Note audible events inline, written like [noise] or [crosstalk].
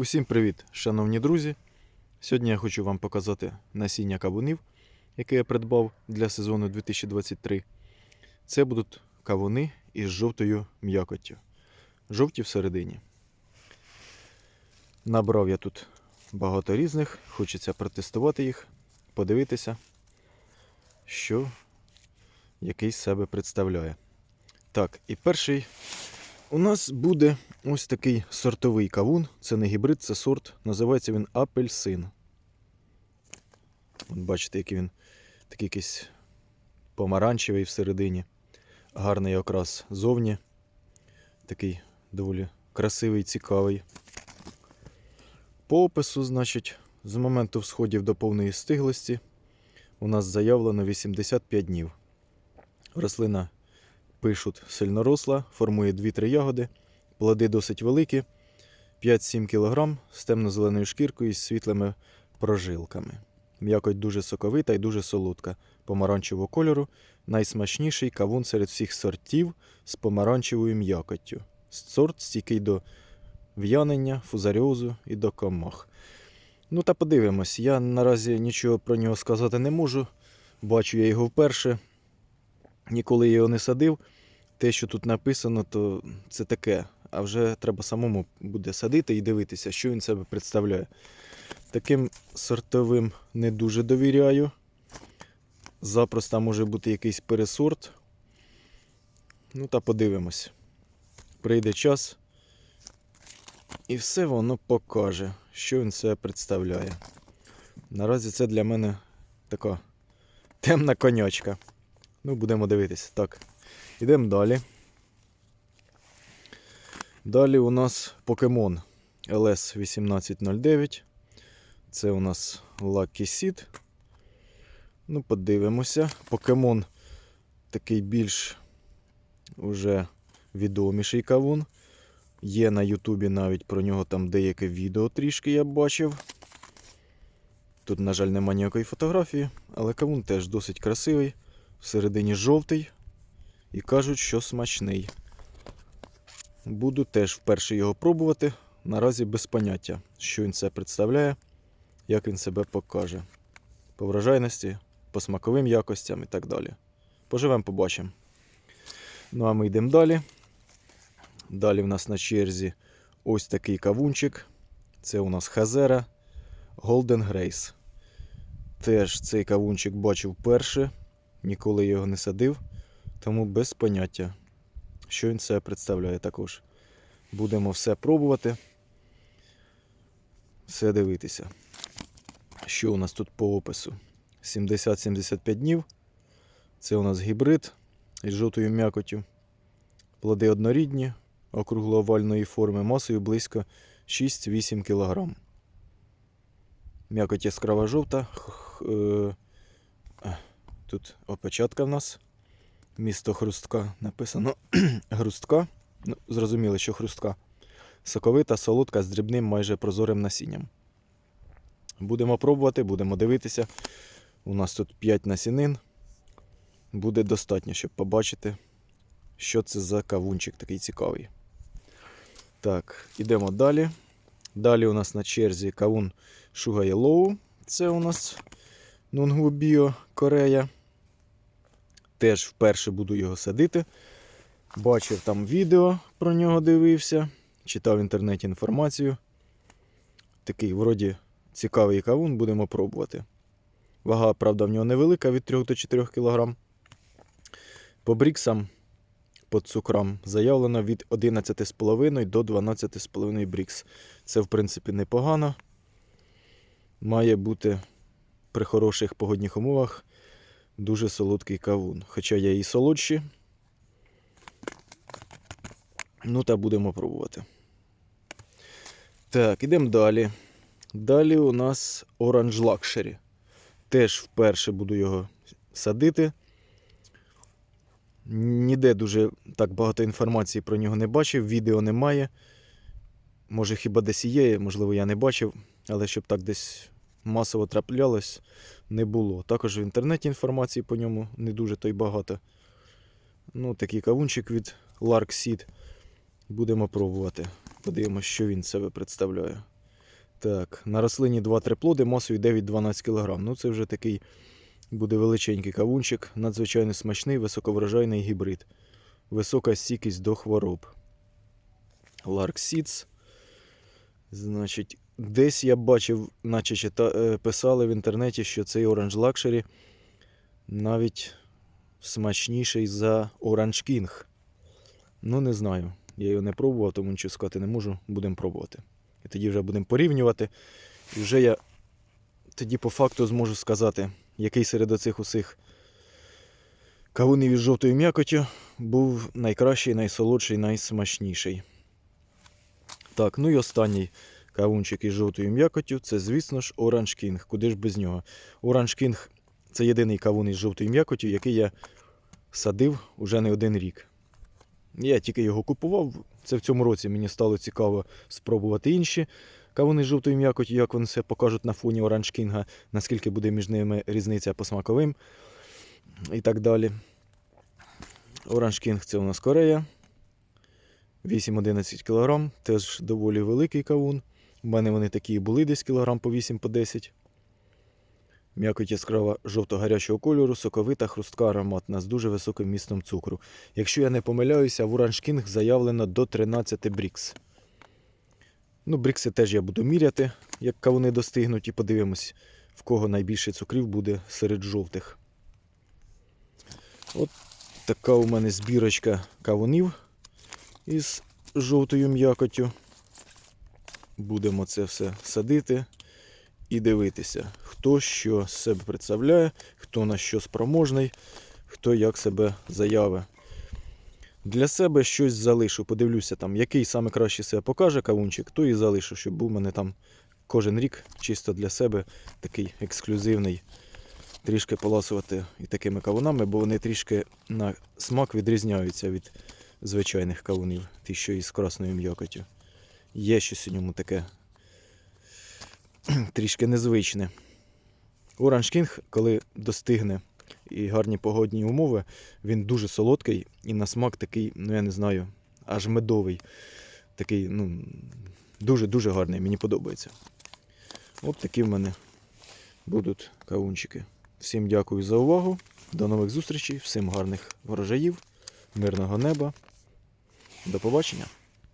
Усім привіт, шановні друзі! Сьогодні я хочу вам показати насіння кавунів, яке я придбав для сезону 2023. Це будуть кавуни із жовтою м'якоттю. Жовті всередині. Набрав я тут багато різних, хочеться протестувати їх, подивитися, що який себе представляє. Так, і перший у нас буде ось такий сортовий кавун. Це не гібрид, це сорт. Називається він апельсин. От бачите, який він такий якийсь помаранчевий всередині. Гарний окрас зовні. Такий доволі красивий, цікавий. По опису, значить, з моменту всходів до повної стиглості у нас заявлено 85 днів. Рослина пишуть сильноросла, формує 2-3 ягоди, плоди досить великі, 5-7 кг з темно-зеленою шкіркою і світлими прожилками. М'якоть дуже соковита і дуже солодка, помаранчевого кольору, найсмачніший кавун серед всіх сортів з помаранчевою м'якоттю. Сорт стійкий до в'янення, фузаріозу і до комах. Ну та подивимось, я наразі нічого про нього сказати не можу. Бачу я його вперше ніколи його не садив. Те, що тут написано, то це таке. А вже треба самому буде садити і дивитися, що він себе представляє. Таким сортовим не дуже довіряю. Запросто може бути якийсь пересорт. Ну та подивимось. Прийде час. І все воно покаже, що він себе представляє. Наразі це для мене така темна конячка. Ну, будемо дивитися. Так. Йдемо далі. Далі у нас покемон LS1809. Це у нас Lucky Seed. Ну, подивимося. Покемон такий більш уже відоміший кавун. Є на Ютубі навіть про нього там деяке відео трішки я бачив. Тут, на жаль, нема ніякої фотографії, але кавун теж досить красивий всередині жовтий і кажуть, що смачний. Буду теж вперше його пробувати. Наразі без поняття, що він це представляє, як він себе покаже. По врожайності, по смаковим якостям і так далі. Поживемо, побачимо. Ну а ми йдемо далі. Далі в нас на черзі ось такий кавунчик. Це у нас Хазера Golden Grace. Теж цей кавунчик бачив вперше ніколи його не садив, тому без поняття, що він себе представляє також. Будемо все пробувати, все дивитися. Що у нас тут по опису? 70-75 днів. Це у нас гібрид із жовтою м'якоттю. Плоди однорідні, округло-овальної форми, масою близько 6-8 кг. М'якоть яскрава жовта. Е, Тут опечатка в нас. Місто Хрустка. Написано [clears throat] Хрустка. Ну, зрозуміло, що хрустка. Соковита, солодка з дрібним майже прозорим насінням. Будемо пробувати, будемо дивитися. У нас тут 5 насінин. Буде достатньо, щоб побачити, що це за кавунчик такий цікавий. Так, ідемо далі. Далі у нас на черзі кавун Yellow. Це у нас Нунгу Біо Корея. Теж вперше буду його садити. Бачив там відео про нього дивився, читав в інтернеті інформацію. Такий, вроді, цікавий кавун, будемо пробувати. Вага, правда, в нього невелика від 3 до 4 кг. По бріксам, по цукрам заявлено від 11,5 до 12,5 брікс. Це, в принципі, непогано. Має бути при хороших погодних умовах дуже солодкий кавун. Хоча є і солодші. Ну, та будемо пробувати. Так, ідемо далі. Далі у нас Orange Luxury. Теж вперше буду його садити. Ніде дуже так багато інформації про нього не бачив, відео немає. Може, хіба десь і є, можливо, я не бачив, але щоб так десь масово траплялось, не було. Також в інтернеті інформації по ньому не дуже то й багато. Ну, такий кавунчик від Lark Seed. Будемо пробувати. Подивимося, що він себе представляє. Так, на рослині 2-3 плоди масою 9-12 кг. Ну, це вже такий буде величенький кавунчик, надзвичайно смачний, високоврожайний гібрид. Висока стійкість до хвороб. Lark Seeds. Значить, десь я бачив, наче чита, е, писали в інтернеті, що цей Orange Luxury навіть смачніший за Orange King. Ну, не знаю. Я його не пробував, тому нічого сказати не можу. Будемо пробувати. І тоді вже будемо порівнювати. І вже я тоді по факту зможу сказати, який серед оцих усіх кавунів із жовтою м'якоттю був найкращий, найсолодший, найсмачніший. Так, ну і останній кавунчик із жовтою м'якоттю це, звісно ж, Orange King. Куди ж без нього? Orange King це єдиний кавун із жовтою м'якоттю, який я садив уже не один рік. Я тільки його купував. Це в цьому році мені стало цікаво спробувати інші кавуни з жовтою м'якоттю, як вони себе покажуть на фоні Orange King, наскільки буде між ними різниця по смаковим і так далі. Orange King це у нас Корея. 8-11 кг, теж доволі великий кавун. У мене вони такі були десь кілограм по 8 по 10. М'якоть яскрава жовто-гарячого кольору, соковита, хрустка ароматна з дуже високим містом цукру. Якщо я не помиляюся, в Orange King заявлено до 13 брікс. Ну, брікси теж я буду міряти, як кавуни достигнуть, і подивимось, в кого найбільше цукрів буде серед жовтих. От така у мене збірочка кавунів із жовтою м'якоттю. Будемо це все садити і дивитися, хто що з себе представляє, хто на що спроможний, хто як себе заяви. Для себе щось залишу, подивлюся, там, який саме краще себе покаже кавунчик, то і залишу, щоб був у мене там кожен рік чисто для себе такий ексклюзивний. Трішки поласувати і такими кавунами, бо вони трішки на смак відрізняються від звичайних кавунів, ті, що із красною м'якотю. Є щось у ньому таке [clears throat] трішки незвичне. Orange King, коли достигне і гарні погодні умови, він дуже солодкий і на смак такий, ну я не знаю, аж медовий. Такий, ну, дуже-дуже гарний, мені подобається. От такі в мене будуть кавунчики. Всім дякую за увагу. До нових зустрічей, всім гарних врожаїв, мирного неба. До побачення.